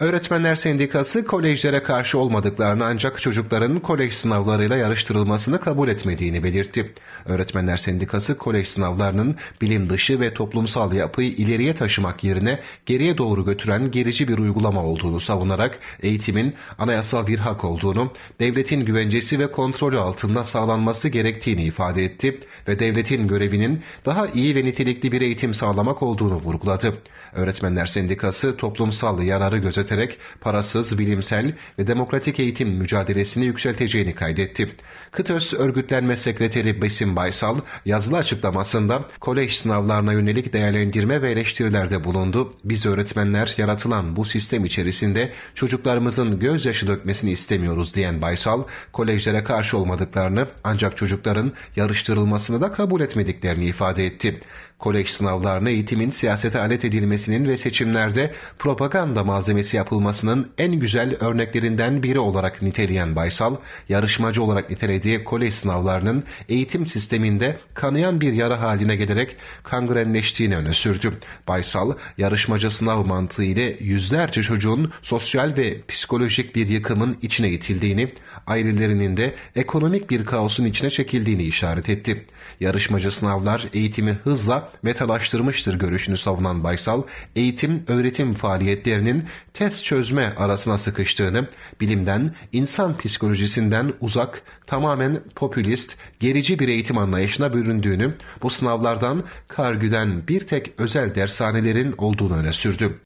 Öğretmenler Sendikası kolejlere karşı olmadıklarını ancak çocukların kolej sınavlarıyla yarıştırılmasını kabul etmediğini belirtti. Öğretmenler Sendikası kolej sınavlarının bilim dışı ve toplumsal yapıyı ileriye taşımak yerine geriye doğru götüren gerici bir uygulama olduğunu savunarak eğitimin anayasal bir hak olduğunu, devletin güvencesi ve kontrolü altında sağlanması gerektiğini ifade etti ve devletin görevinin daha iyi ve nitelikli bir eğitim sağlamak olduğunu vurguladı. Öğretmenler Sendikası toplumsal yararı gözeterek parasız, bilimsel ve demokratik eğitim mücadelesini yükselteceğini kaydetti. Kıtöz Örgütlenme Sekreteri Besim Baysal yazılı açıklamasında kolej sınavlarına yönelik değerlendirme ve eleştirilerde bulundu. Biz öğretmenler yaratılan bu sistem içerisinde çocuklarımızın gözyaşı dökmesini istemiyoruz diyen Baysal, kolejlere karşı olmadıklarını ancak çocukların yarıştırılmasını da kabul etmediklerini ifade etti. Kolej sınavlarına eğitimin siyasete alet edilmesinin ve seçimlerde propaganda malzemesi yapılmasının en güzel örneklerinden biri olarak niteleyen Baysal, yarışmacı olarak nitelediği kolej sınavlarının eğitim sisteminde kanayan bir yara haline gelerek kangrenleştiğini öne sürdü. Baysal, yarışmacı sınav mantığı ile yüzlerce çocuğun sosyal ve psikolojik bir yıkımın içine itildiğini, ailelerinin de ekonomik bir kaosun içine çekildiğini işaret etti. Yarışmacı sınavlar eğitimi hızla metalaştırmıştır görüşünü savunan Baysal, eğitim öğretim faaliyetlerinin test çözme arasına sıkıştığını, bilimden, insan psikolojisinden uzak, tamamen popülist, gerici bir eğitim anlayışına büründüğünü, bu sınavlardan kargüden bir tek özel dershanelerin olduğunu öne sürdü.